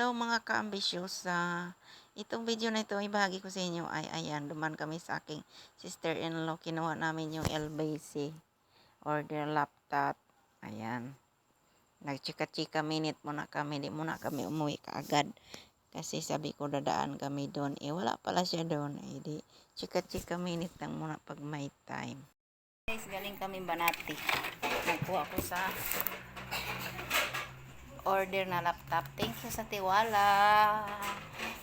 Hello mga ka-ambisyosa. Itong video na ito, ibahagi ko sa inyo ay ayan, duman kami sa aking sister-in-law. Kinuha namin yung LBC order laptop. Ayan. Nagchika-chika minute muna kami. Di muna kami umuwi kaagad. Kasi sabi ko dadaan kami doon. Eh wala pala siya doon. Eh di chika-chika minute lang muna pag may time. Guys, galing kami Banati. Nagkuha ko sa order na laptop. Thank you sa tiwala.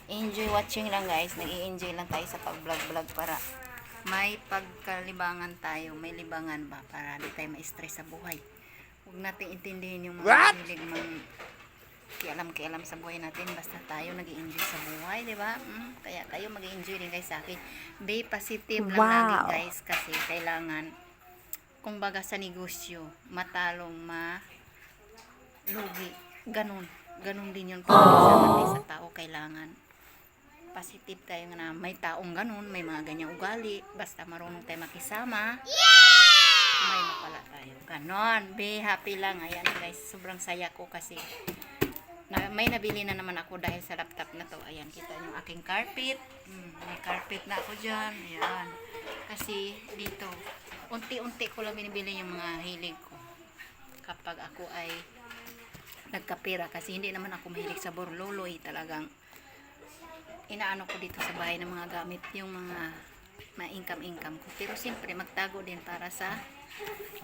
Enjoy watching lang guys. Nag-i-enjoy lang tayo sa pag-vlog-vlog para may pagkalibangan tayo. May libangan ba para di tayo ma-stress sa buhay. Huwag natin intindihin yung mga hilig mang kialam-kialam sa buhay natin. Basta tayo nag enjoy sa buhay, di ba? Mm, kaya kayo mag enjoy din guys sa akin. Be positive lang lagi guys kasi kailangan kumbaga sa negosyo, matalong ma lugi. Ganun. Ganun din yun. Pag sa tao, kailangan positive tayo na may taong ganun, may mga ganyang ugali. Basta marunong tayo makisama. May mapala tayo. Ganon. Be happy lang. Ayan guys, sobrang saya ko kasi na, may nabili na naman ako dahil sa laptop na to. Ayan, kita yung aking carpet. Mm, may carpet na ako dyan. Ayan. Kasi dito, unti-unti ko lang binibili yung mga hilig ko. Kapag ako ay nagkapira kasi hindi naman ako mahilig sa borloloy talagang inaano ko dito sa bahay ng mga gamit yung mga ma-income-income ko. Pero siyempre magtago din para sa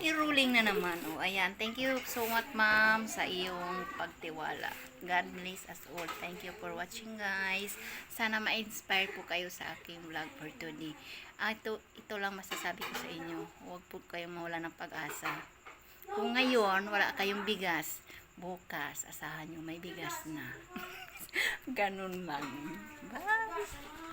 i-ruling na naman. O ayan thank you so much ma'am sa iyong pagtiwala. God bless us all. Thank you for watching guys. Sana ma-inspire po kayo sa aking vlog for today. Ah, ito, ito lang masasabi ko sa inyo. Huwag po kayong mawala ng pag-asa. Kung ngayon wala kayong bigas bukas asahan nyo may bigas na. Ganun lang. Bye